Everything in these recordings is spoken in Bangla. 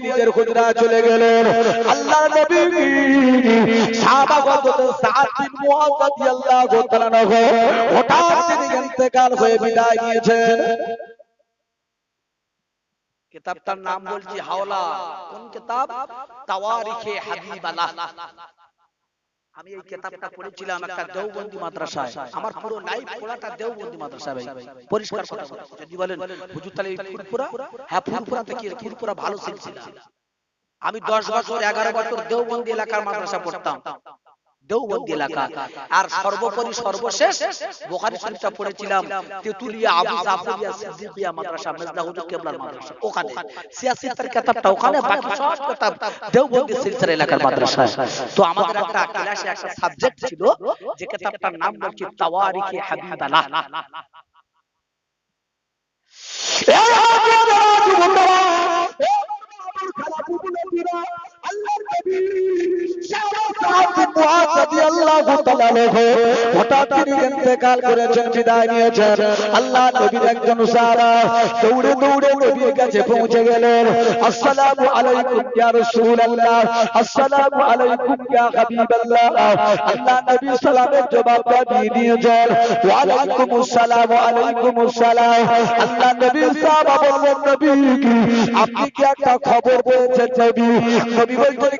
নিজের হুজরা চলে গেলেন। আল্লাহর নবী হঠাৎ হয়ে বিদায় নিয়েছেন। কিতাবটার নাম বলছি হাওলা। কোন কিতাব? তাওয়ারিখে হাবিবালাহ আমি এই কিতাবটা পড়েছিলাম একটা দেওবন্দি মাদ্রাসায়। আমার পুরো লাইফ পড়াটা দেওবন্দি মাদ্রাসায় ভাই। পরিষ্কার কথা যদি বলেন হুজুর তাহলে ফুরপুরা হ্যাঁ ফুরপুরা থেকে ফুরপুরা ভালো সিলসিলা। আমি 10 বছর 11 বছর দেওবন্দি এলাকার মাদ্রাসা পড়তাম। দেওবন্দি এলাকা আর সর্বোপরি সর্বশেষ বুখারী শরীফটা পড়েছিলাম তেতুলিয়া আবু জাফরিয়া সিদ্দিকিয়া মাদ্রাসা মেজদা হুজুর কেবলার মাদ্রাসা ওখানে। সিয়াসিতের কিতাবটা ওখানে বাকি সব কিতাব দেওবন্দি সিলসিলা এলাকার মাদ্রাসায়। তো আমাদের একটা ক্লাসে একটা সাবজেক্ট ছিল যে কিতাবটার নাম বলছি তাওয়ারিখে হাবিবালাহ। এই হাজিরা যুবকরা এই আমার খারাপ আপনি কি একটা খবর পেয়েছেন বলছেন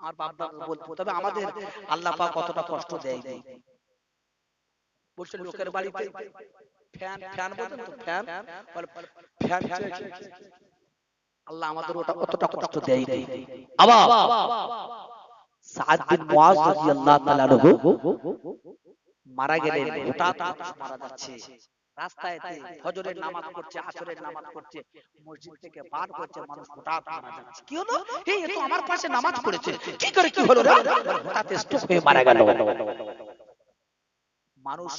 আমার বাপ দাদা বলতো তবে আমাদের আল্লাহ পাক কতটা কষ্ট দেয় দেয়। বলছে লোকের বাড়িতে ফ্যান ফ্যান বোঝেন তো ফ্যান? বলে ফ্যান চলছে। আল্লাহ আমাদের ওটা কতটা কষ্ট দেয়। দেয়। আবার সাদ বিন মুআজ রাদিয়াল্লাহু তাআলা মারা গেলেন হঠাৎ মারা যাচ্ছে। রাস্তায় ফজরের নামাজ পড়ছে আসরের নামাজ পড়ছে মসজিদ থেকে বার করছে মানুষ হঠাৎ মারা যাচ্ছে। কি হলো? এই তো আমার পাশে নামাজ পড়েছে। কি করে কি হলো রে? হঠাৎ স্ট্রোক হয়ে মারা গেল। মানুষ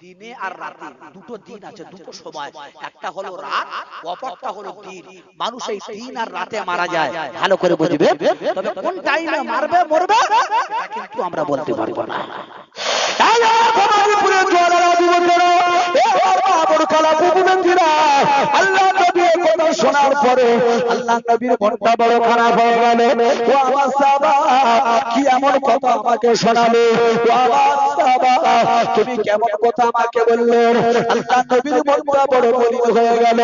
দিনে আর রাতে দুটো দিন আছে দুটো সময়। একটা হলো রাত অপরটা হলো দিন। মানুষ এই দিন আর রাতে মারা যায়। ভালো করে বুঝবে? তবে কোন টাইমে মারবে মরবে কিন্তু আমরা বলতে পারব না। আল্লাহ নবীর কথা শোনার পরে আল্লাহ নবীর মনটা বড় খারাপ হয়ে গেল। কি এমন কথা আমাকে শোনালে? তুমি কেমন কথা আমাকে বললে? আল্লাহ নবীর মনটা বড় মলিন হয়ে গেল।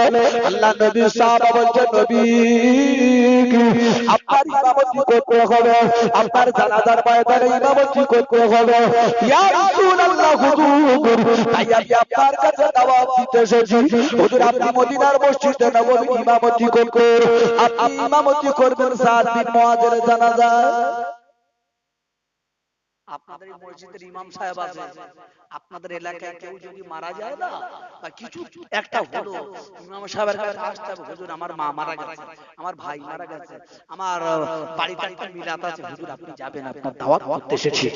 আল্লাহ সাহাবা নবী, আপনার ইমামতি করতে হবে। আপনার জানাজার ইমামতি করতে হবে। ইমামতি করবেন সাত দিন আপনাদের মসজিদের ইমাম সাহেব আছে আপনাদের এলাকায় কেউ যদি মারা যায় না বা কিছু একটা হলো ইমাম সাহেবের কাছে আসতে হবে হুজুর আমার মা মারা গেছে আমার ভাই মারা গেছে আমার বাড়িতে একটা মিলাত আছে হুজুর আপনি যাবেন আপনার দাওয়াত করতে এসেছি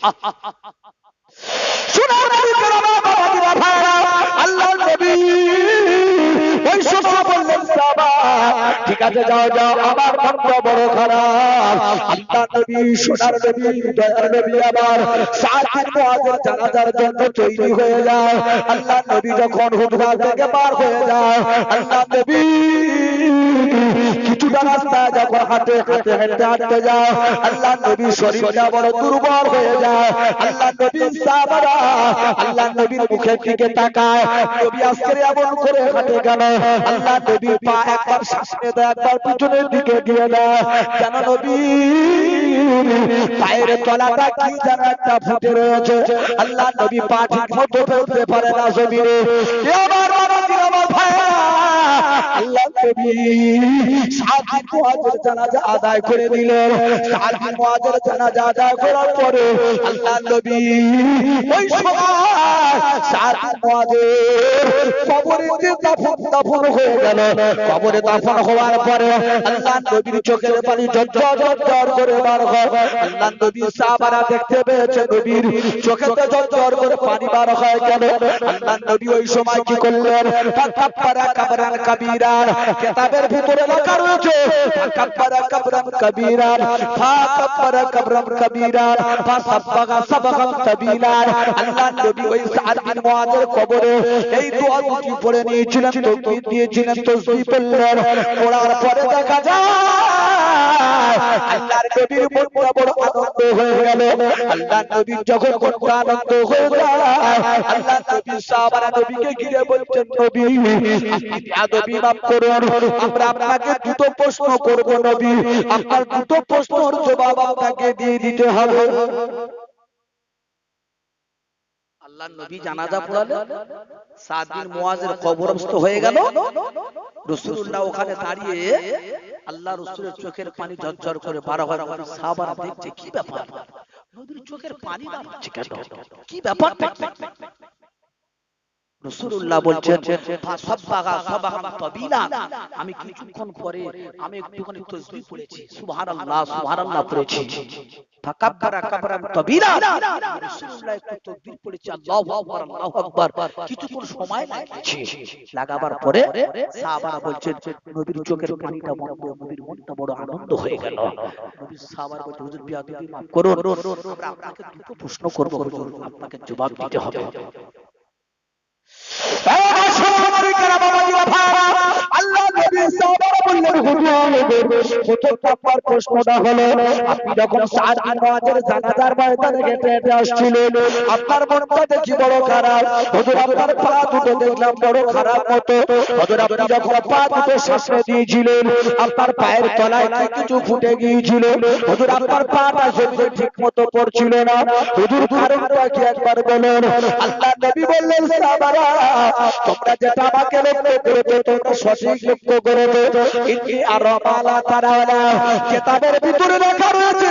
আহ, আহ, নবী ওই সাহাবা ঠিক আছে, যাও যাও, আমার মনটা বড় খারাপ। আল্লাহ নবী নবী, দয়ার নবী আবার জানাজার জন্য তৈরি হয়ে যাও আল্লাহ নবী যখন থেকে পার হয়ে যাও আল্লাহ নবী সোজা রাস্তায় যখন হাঁটে হাঁটে হেঁটে হাঁটতে যায় আল্লাহ নবী শরীরটা বড় দুর্বল হয়ে আল্লাহ আল্লাহ নবীর মুখের দিকে তাকায়। নবী আজকে এমন করে হাঁটে আল্লাহ পা একবার দেয়, একবার পিছনের দিকে দিয়ে দেয়। যেন নবী? পায়ের তলাটা কি যেন একটা ফুটে রয়েছে। আল্লাহ নবী পা ঠিক মতো ফেলতে পারে না জমিনে। এ আমার করে কবরে দাফন হওয়ার পরে আল্লাহ নবীর চোখের পানি ঝরঝর করে বার হয়। আল্লাহ নবী সাহাবারা দেখতে পেয়েছে নবীর চোখেতে ঝরঝর করে পানি বার হয় কেন আল্লাহ নবী ওই সময় কি করলেন? কাবরান কাবীরান, কিতাবের ভিতরে লেখা রয়েছে আল্লাহ নবী ওই সাদ বিন কবরে এই দোয়া পড়ে নিয়েছিলেন দিয়েছিলেন পড়লেন। পড়ার পরে দেখা যায় আল্লাহর নবীর মনটা বড় আনন্দ হয়ে গেল। আল্লাহর যখন আনন্দ হয়ে নবী নবীকে ঘিরে বলছেন, নবী মাফ করুন, আমরা আপনাকে দুটো প্রশ্ন করব, নবী। আপনার দুটো জবাব আপনাকে দিয়ে দিতে হবে। আল্লাহ নবী জানাজা পড়ালেন সাত দিন মুয়াজের কবরস্থ হয়ে গেল। রাসূলুল্লাহ ওখানে দাঁড়িয়ে আল্লাহ রাসূলের চোখের পানি ঝরঝর করে বার হয় নবীর সাহাবারা দেখছে কি ব্যাপার? নদীর চোখের পানি না কেন কি ব্যাপার? রাসূলুল্লাহ বলছেন আমি কিছুক্ষণ পরে, আমি একটুখানি তাসবিহ পড়েছি। সুবহানাল্লাহ সুবহানাল্লাহ পড়েছি। ফাকাব্বারা কাবরান আপনাকে জবাব দিতে হবে। আল্লাহ নবী আপনার পা পা পায়ের তলায় কিছু ফুটে গিয়েছিল? হুজুর, আপনার জমিতে ঠিক মতো পড়ছিল না। হুজুর একবার বলুন? আল্লাহ নবী বললেন তোমরা যেটা আমাকে তোমরা সঠিক লক্ষ্য করেছ। ইন্নি আর তারা কিতাবের ভিতরে লেখা রয়েছে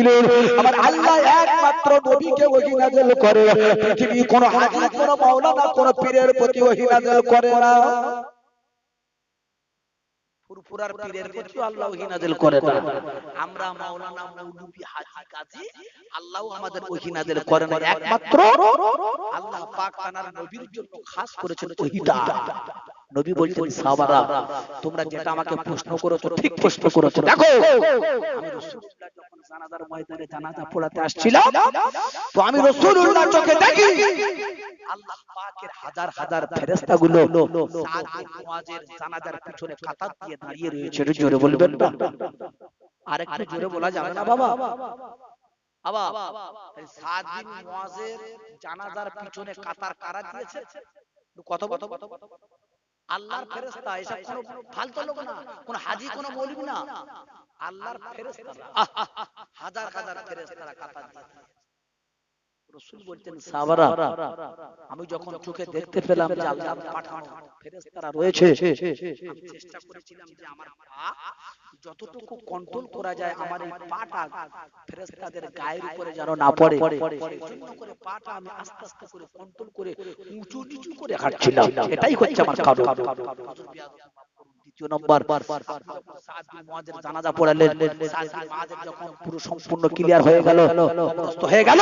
দিয়েছিলেন আমার আল্লাহ একমাত্র নবীকে ওহী নাযিল করে। পৃথিবী কোন হাজি কোন মাওলানা, কোন পীরের প্রতি ওহী নাযিল করে না। ফুরফুরার পীরের প্রতি আল্লাহ ওহী নাযিল করে না। আমরা মাওলানা মৌলভী হাজী কাজী, আল্লাহ আমাদের ওহী নাযিল করে না। একমাত্র আল্লাহ পাক তাআলার নবীর জন্য খাস করেছেন ওহীটা। নবী বলছেন সাহাবারা তোমরা যেটা আমাকে প্রশ্ন করেছ ঠিক প্রশ্ন করেছ দেখো! আমি রাসূলুল্লাহ যখন জানাজার ময়দানে জানাজা পড়াতে আসছিলাম তো আমি রাসূলুল্লাহ চোখে দেখি আল্লাহ পাকের হাজার হাজার ফেরেশতাগুলো সাদ বিন জানাজার পিছনে কাতার দিয়ে দাঁড়িয়ে রয়েছে জোরে বলবেন না? আর একটু জোরে বলা যাবে না বাবা? এই সাদ বিন মুআজের জানাজার পিছনে কাতার কারা দিয়েছে? কত কত কত আল্লাহর ফেরেস্তা এসব কোনো ফালতু লোক না কোন হাজি কোন মৌলবি না। আল্লাহর ফেরেস্তা হাজার হাজার ফেরেস্তারা কাতার রসুল বলতেন সাহাবারা আমি যখন চোখে দেখতে পেলাম যে আল্লাহর পাঠানো ফেরেশতারা রয়েছে আমি চেষ্টা করেছিলাম যে আমার পা যতটুকু কন্ট্রোল করা যায় আমার এই পাটা ফেরেশতাদের গায়ের উপরে যেন না পড়ে। করে পাটা আমি আস্তে আস্তে করে কন্ট্রোল করে উঁচু নিচু করে হাঁটছিলাম। এটাই হচ্ছে আমার কারণ। নম্বর। জানাজা পড়ালেন। যখন পুরো সম্পূর্ণ ক্লিয়ার হয়ে গেল কবরস্থ হয়ে গেল।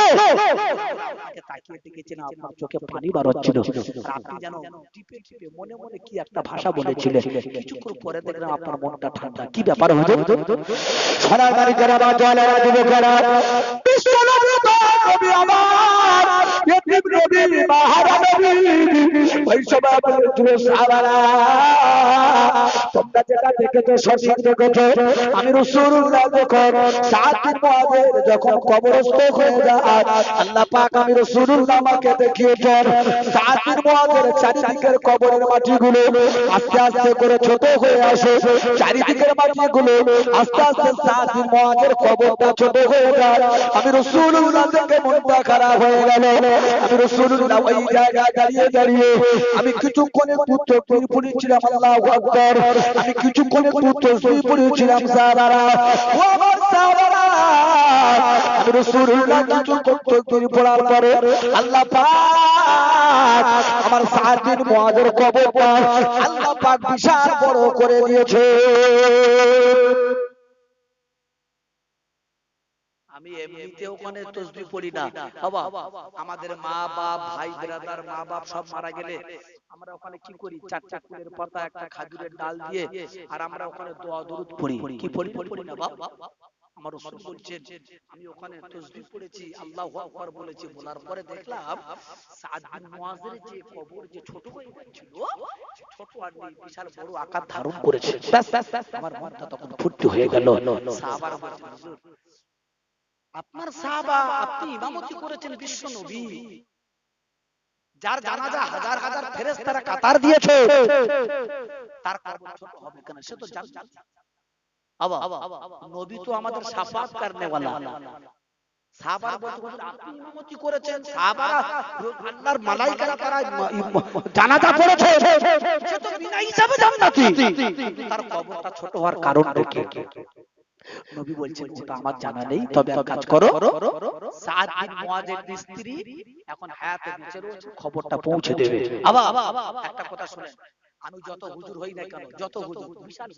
তাকিয়ে দেখেছেন আপনার চোখে পানি বার হচ্ছিল। আপনি যেন টিপে টিপে মনে মনে কি একটা ভাষা বলেছিলেন। কিছুক্ষণ পরে দেখলাম আপনার মনটা ঠান্ডা। কি ব্যাপার হুজুর সোনার বাড়ি যারা বা জলেরা যুবকেরা বিশ্ব নবী আমার নবী মাহারা ওই বলেছিল সাহাবারা তোমরা যেটা দেখেছ সঠিক দেখেছ, আমি রাসূলুল্লাহ যখন কবরস্থ হয়ে যায়, আল্লাহ পাক আমি আমাকে চারিদিকের কবরের মাটিগুলো আস্তে আস্তে করে ছোট হয়ে আসে। চারিদিকের মাটিগুলো আস্তে আস্তে সাত দিন মুআদের কবরটা ছোট হয়ে যায়। আমি রাসূলুল্লাহ থেকে মনটা খারাপ হয়ে গেল। আমি রাসূলুল্লাহ ওই জায়গায় দাঁড়িয়ে দাঁড়িয়ে আমি কিছুক্ষণের পুত্র তুই পড়েছিলাম আল্লাহু আকবার। আমি তুই পড়েছিলাম ও আমার সাহাবারা রাসূলুল্লাহ কিছুক্ষণ তুই পড়ার পরে আল্লাহ পাক আমার সাহাবীর কবর আল্লাহ পাক বিশাল বড় করে দিয়েছে। আমি এমনিতে ওখানে তসবি পড়ি না। বাবা আমাদের মা বাপ ভাই ব্রাদার মা বাপ সব মারা গেলে আমরা ওখানে কি করি? চারটা ফুলের পাতা একটা খাজুরের ডাল দিয়ে আর আমরা ওখানে দোয়া দরুদ পড়ি। কি পড়ি? পড়ি না বাবা আমার রাসূল বলছেন আমি ওখানে তসবিহ পড়েছি আল্লাহু আকবার বলেছি বলার পরে দেখলাম সাদ বিন মুআজের যে কবর যে ছোট হয়ে যাচ্ছিল ছোট আর নেই, বিশাল বড় আকার ধারণ করেছে আমার মনটা তখন ফুর্তি হয়ে গেল। সাহাবারা বলছেন, হুজুর, আপনার সাহাবা আপনি ইমামতি করেছেন বিশ্ব নবী। যার জানাজা হাজার হাজার ফেরেশতারা কাতার দিয়েছে। তার কবর ছোট হবে কেন সে তো জানে আবা নবী তো আমাদের শাফাত করনে वाला সাহাবারা বলতে হুজুর, আপনি ইমামতি করেছেন। সাহাবারা আল্লাহর মালাইকারা তারা জানাজা পড়েছে সে তো বিনা হিসাবে জান্নাতি। তার কবরটা ছোট হওয়ার কারণটা কি? নবী বলছেন ওটা আমার জানা নেই তবে এক কাজ করো। সাত দিন মুয়াজের স্ত্রী এখন হায়াতে বেঁচে রয়েছে খবরটা পৌঁছে দেবে। আবা একটা কথা শুনেন আমি যত হুজুর হই না কেন যত হুজুর বিশাল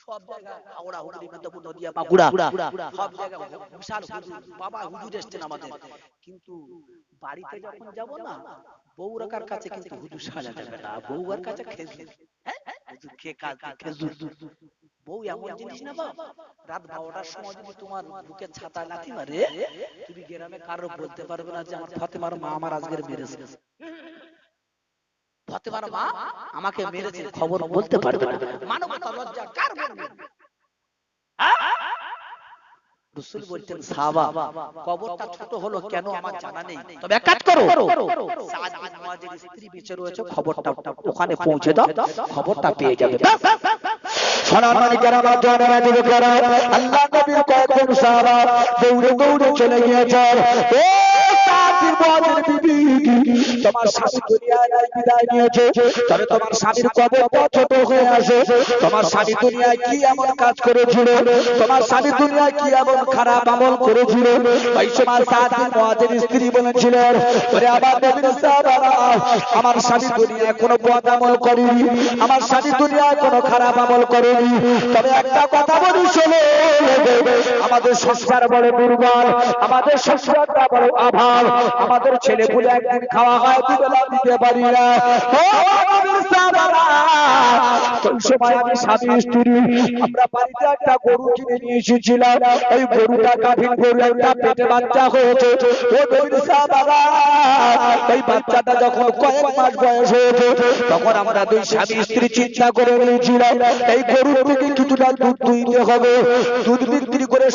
সব জায়গায় হাওড়া হুজুরি মেদিনীপুর নদিয়া বাঁকুড়া সব জায়গায় বিশাল হুজুর বাবা হুজুর এসছেন আমাদের। কিন্তু বাড়িতে যখন যাব না বউরাকার কাছে কিন্তু হুজুর সাজা যাবে না বউয়ার কাছে খেজুর হ্যাঁ? দিয়ে খেজুর বউ এমন জিনিস না রাত বারোটার সময় যদি তোমার বুকে ছাতা লাথি মারে তুমি গ্রামে কারও বলতে পারবে না যে আমার ফাতেমার মা আমার আজকের মেরেছে। ফাতেমার মা আমাকে মেরেছে, খবর বলতে পারবে না। মানবতা লজ্জা কার রসুল সাহাবা, কবরটা ছোট হলো কেন আমার জানা নেই। তবে এক কাজ করো সাদ স্ত্রী বেঁচে রয়েছে, খবরটা ওখানে পৌঁছে দাও, খবরটা পেয়ে যাবে। বাড়ি যারা বা জলেরা যুবকেরা আল্লাহ নবীর কয়েকজন সাহাবা দৌড়ে দৌড়ে চলে গিয়েছে ও তোমার স্বামীর ছোট হয়ে আসে তোমার স্বামী দুনিয়ায় কি এমন কাজ তোমার স্বামী দুনিয়ায় কি এমন খারাপ আমল ওই সময় সাথী স্ত্রী সাহাবারা আমার স্বামী দুনিয়ায় কোনো আমল করেনি। আমার স্বামী দুনিয়ায় কোনো খারাপ আমল করেনি। তবে একটা কথা বলি শোনো আমাদের সংসার বড় দুর্বল, আমাদের সংসারটা বড় অভাব আমাদের ছেলে পুলে একদিন খাওয়া হয় দুবেলা দিতে পারি না। গরু চিন্তা করে নিয়েছিলাম, এই কিছুটা দুধ দুইতে হবে। দুধ বিক্রি করে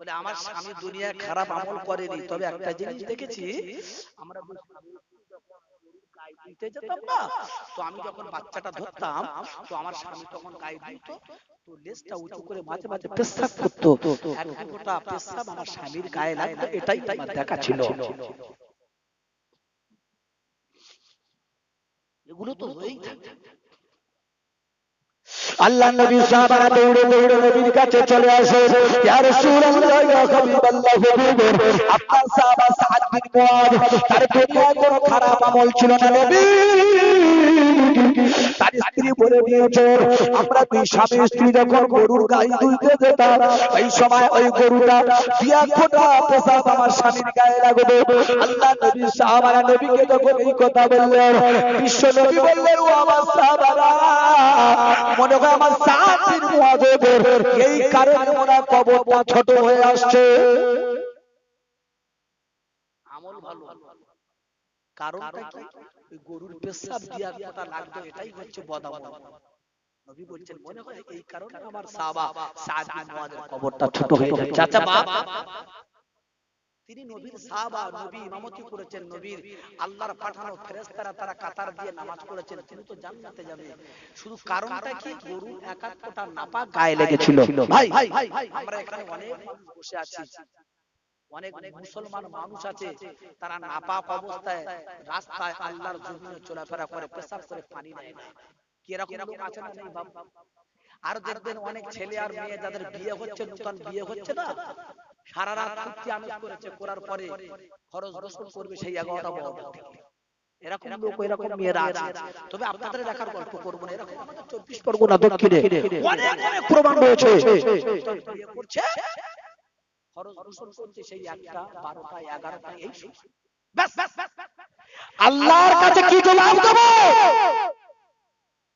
বলে আমার স্বামী দুনিয়ায় খারাপ আমল করেনি। তবে একটা জিনিস দেখেছি আমরা দুই স্বামী স্ত্রী যখন গরুর দিতে যেতাম না। তো আমি যখন বাচ্চাটা ধরতাম তো আমার স্বামী তখন গায়ে দিত। তো লেজটা উঁচু করে মাঝে মাঝে পেশাব করতো। এক ফোঁটা পেশাব আমার স্বামীর গায়ে লাগতো। এটাই আমার দেখা ছিল। এগুলো তো হয়েই থাকে আল্লাহ নবী সাহাবারা দৌড়ে দৌড়ে নবীর কাছে চলে আসে। ইয়া রাসূলুল্লাহ, ইয়া হাবিবাল্লাহ আপনার সাহাবা সাহাবীর বিন তার দুনিয়ায় কোনো খারাপ আমল ছিল না নবী। তার স্ত্রী বলে দিয়েছে, আমরা দুই স্বামী স্ত্রী যখন গরুর গায়ে দুইতে যেতাম এই সময় ওই গরুটা দিয়া ফোটা পেশাব আমার স্বামীর গায়ে লাগবে। আল্লাহ নবী সাহাবারা নবীকে যখন এই কথা বললেন, বিশ্ব নবী বললেন, ও আমার সাহাবারা, মনে হয় আমার সাহাবীর মুআদের এই কারণে ওরা কবরটা ছোট হয়ে আসছে। আমল ভালো। কারণটা কি? ওই গরুর পেশাব দিয়া কথা লাগতো এটাই হচ্ছে বদামল নবী বলছেন মনে হয় এই কারণে আমার সাহাবা সাদ বিন মুআদের কবরটা ছোট হয়ে যাচ্ছে আচ্ছা বাপ তিনি নবীর সাহাবা নবী ইমামতি করেছেন নবীর আল্লাহর পাঠানো ফেরেশতারা তারা কাতার দিয়ে নামাজ পড়েছেন তিনি তো জান্নাতে যাবে। শুধু কারণটা কি? গরু এক এক ফোঁটা নাপাক গায়ে লেগেছিল। ভাই আমরা এখানে অনেক বসে আছি। অনেক মুসলমান মানুষ আছে তারা নাপাক অবস্থায় রাস্তায় আল্লাহর জমিনে চলাফেরা করে পেশাব করে পানি নেয় না। কি লোক আছে না নেই আর দেখবেন অনেক ছেলে আর মেয়ে যাদের বিয়ে হচ্ছে নতুন বিয়ে হচ্ছে না। সারা রাত ফুর্তি আমেজ করেছে করার পরে খরচ গোসল করবে সেই এগারোটা থেকে। এরকম লোক এরকম মেয়েরা আছে। তবে আপনাদের দেখার গল্প করব না এরকম আমাদের চব্বিশ পরগনা দক্ষিণে। অনেক অনেক প্রমাণ রয়েছে। করছে গোসল করছে সেই একটা বারোটা এগারোটা এই। আল্লাহর কাছে কি জবাব দেব?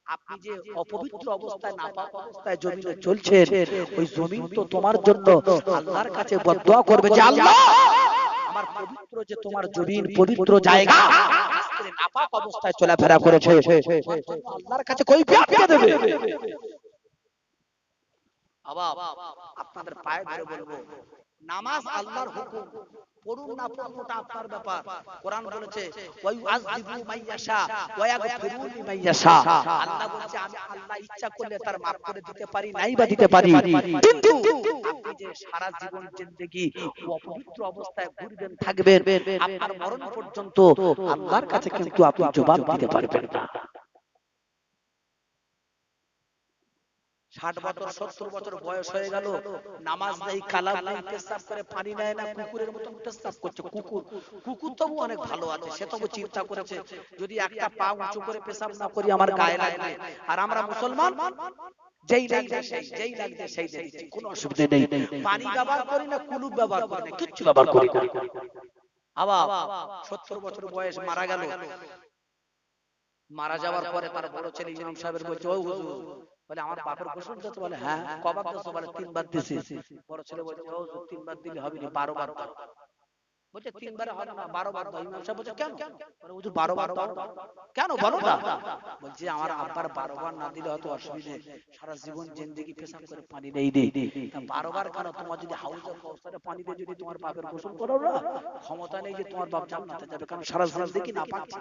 আপনি যে অপবিত্র অবস্থায় নাপাক অবস্থায় জমিনে চলছেন ওই জমিন তো তোমার জন্য আল্লাহর কাছে বদদোয়া করবে যে আল্লাহ! আমার পবিত্র যে তোমার জমিন পবিত্র জায়গা নাপাক অবস্থায় চলাফেরা করেছে। আল্লাহর কাছে কই পেয়ে দেবে? আপনাদের পায়ে ধরে বলব নামাজ আল্লাহর হুকুম। পড়ুন না, পড়ুন ওটা আপনার ব্যাপার। কোরআন বলেছে মাইয়াশা লিমাইয়াশা আল্লাহ আমি আল্লাহ ইচ্ছা করলে তার মাফ করে দিতে পারি নাই বা দিতে পারি। কিন্তু আপনি যে সারা জীবন জিন্দেগি অপবিত্র অবস্থায় ঘুরবেন, থাকবেন, আপনার মরণ পর্যন্ত আল্লাহর কাছে কিন্তু আপনি জবাব দিতে পারবেন না। ষাট বছর সত্তর বছর বয়স হয়ে গেল। নামাজ নেই কালাম নেই পেশাব করে পানি নেয় না কুকুরের মতন পেশাব করছে কুকুর। কুকুর। তবু অনেক ভালো আছে সে তবু চিন্তা করেছে যদি একটা পা উঁচু করে পেশাব না করি আমার গায়ে লাগবে। আর আমরা মুসলমান যেই লাগবে সেই যেই লাগবে সেই দিচ্ছি কোনো অসুবিধা নেই। পানি ব্যবহার করি না কুলুপ ব্যবহার করি না কিচ্ছু ব্যবহার করি আবার সত্তর বছর বয়স মারা গেল মারা যাওয়ার পরে তার বড় ছেলে ইমাম সাহেবের বলছে ও হুজুর। বলে আমার বাপের গোসল দিতে বলে হ্যাঁ কবার দিতে বলে তিনবার দিছি। বড় ছেলে বলছে ও হুজুর তিনবার দিলে হবে না বারো বার দাও বলছে তিনবারে হবে না বারো বার দাও ইমাম সাহেব বলছে কেন? বলে হুজুর বারো বার দাও কেন বলো না? বলছে আমার আব্বার বারো বার না দিলে হয়তো অসুবিধে। সারা জীবন জিন্দেগি পেশাব করে পানি নেই দেই বারো বার কেন? তোমার যদি হাউজের কৌসারে পানি দিয়ে যদি তোমার বাপের গোসল করো না ক্ষমতা নেই যে তোমার বাপ জান্নাতে যাবে কারণ সারা জিন্দেগি না পাচ্ছে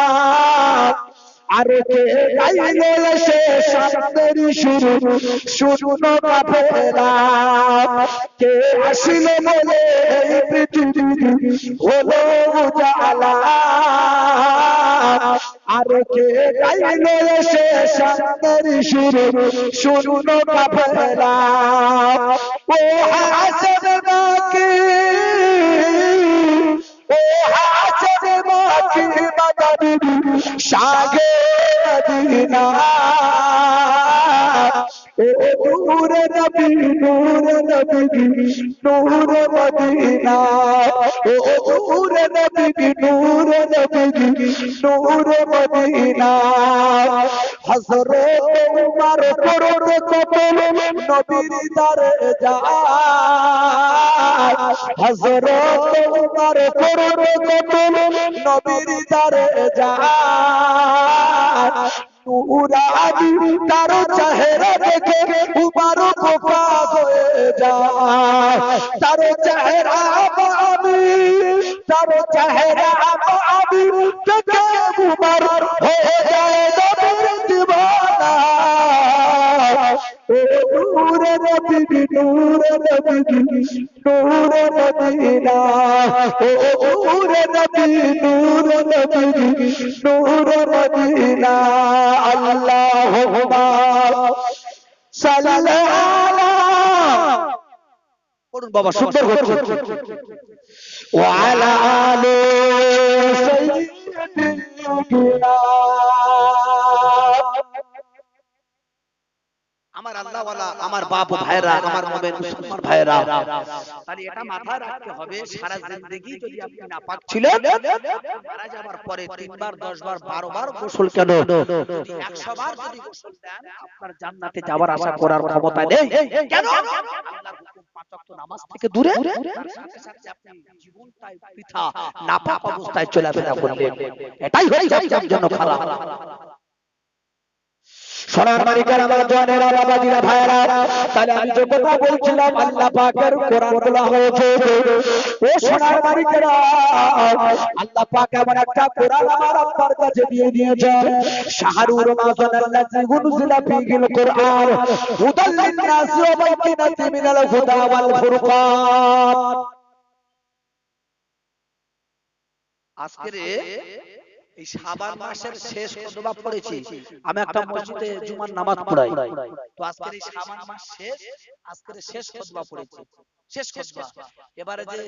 আর গাইল এসে শান্তের সুর শুনো কাফেরা কে আসিল বলে এই পৃথিবী হলো উজালা। আর কে গাইল এসে শান্তের সুর শুনো কাফেরা ও হাসন বাকি ও হাসন বাকি বাদাবি শাগে মদিনা ও নূরে নবী নূরে নবী নূরে মদিনা ও নূরে নবী নূরে নবী নূরে মদিনা হযরত উমর করতে কবল নবীর দারে যায় হযরত উমর করতে কবল নবীর দারে যায় নুরানি তার চেহারা দেখে উমর খোফা হয়ে যায়। তার চেহারা আমি তার চেহারা আমি দেখে উমর হয়ে যায় নবীর দিওয়ানা ও নবী নূরে নবী নূরে মদিনা ও নূর নবীনা নূর নবী নূর নবী নূর নবীনা আল্লাহ করুন বাবা সুন্দর ওয়ালা আলে সাইয়্যিদিনা আমার আল্লাহওয়ালা আমার বাপ ভাইরা আমার মোমেন মুসলমান ভাইরা তাহলে এটা মাথায় রাখতে হবে সারা জিন্দেগি যদি আপনি নাপাক ছিলেন মারা যাবার পরে তিনবার দশ বার বারো বার গোসল কেন? যদি একশো বার যদি গোসল দেন আপনার জান্নাতে যাওয়ার আশা করার ক্ষমতা নেই। কেন? আল্লাহর হুকুম পাঁচ ওয়াক্ত নামাজ থেকে দূরে। সাথে সাথে আপনি জীবনটাই বৃথা নাপাক অবস্থায় চলাফেরা করলেন এটাই হচ্ছে আপনার জন্য খারাপ সোনার মালিকের আমার জনের বাবাজিরা ভাইরা তাহলে আমি যে কথা বলছিলাম আল্লাহ পাকের কোরআন বলা হয়েছে ও সোনার মালিকেরা আল্লাহ পাক এমন একটা কোরআন আমার আব্বার কাছে দিয়ে দিয়েছে শাহরুর রমাজান আল্লাযী উনজিলা ফীহিল কোরআন হুদাল লিন-নাসি ওয়া মিনাল হুদা ওয়াল ফুরকান। আজকের এই শাবান মাসের শেষ খুতবা পড়েছি। আমি একটা মসজিদে জুমার নামাজ পড়াই। তো আজকের এই শাবান মাস শেষ আজকের শেষ খুতবা পড়েছি। শেষ খুতবা। এবারে যে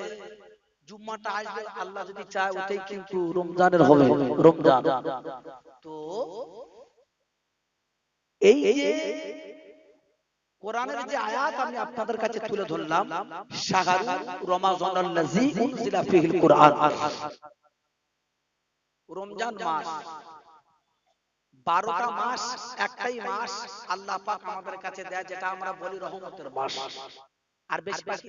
জুম্মাটা আসবে আল্লাহ যদি চায় ওটাই কিন্তু রমজানের হবে। রমজান। তো এই যে কোরআনের যে আয়াত আমি আপনাদের কাছে তুলে ধরলাম শাহরু রমাজান আল্লাযী উনজিলা ফীহিল কোরআন। রমজান মাস। বারোটা মাস একটাই মাস আল্লাহ পাক আমাদের কাছে দেয় যেটা আমরা বলি রহমতের মাস। আর বেশি বাকি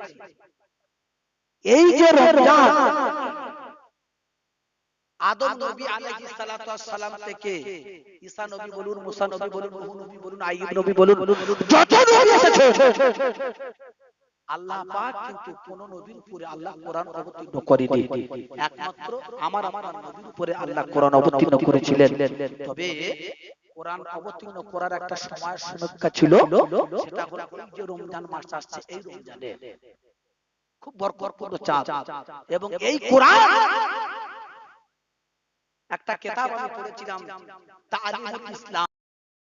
এই যে রমজান। আদম নবী আলাইহিস সালাতু ওয়াস সালাম থেকে ঈসা নবী বলুন মুসা নবী বলুন নূহ নবী বলুন আইয়ুব নবী বলুন যত নবী এসেছে। আল্লাহ পাক কিন্তু কোন নবীর উপরে আল্লাহ কোরআন অবতীর্ণ করেনি। একমাত্র আমার আপনার নবীর উপরে আল্লাহ কোরআন অবতীর্ণ করেছিলেন। তবে কোরআন অবতীর্ণ করার একটা সময় সমীক্ষা ছিল। সেটা হলো যে রমজান মাস আসছে এই রমজানে খুব বরকতপূর্ণ চাঁদ। এবং এই কোরআন একটা কিতাব আমি পড়েছিলাম ইসলাম।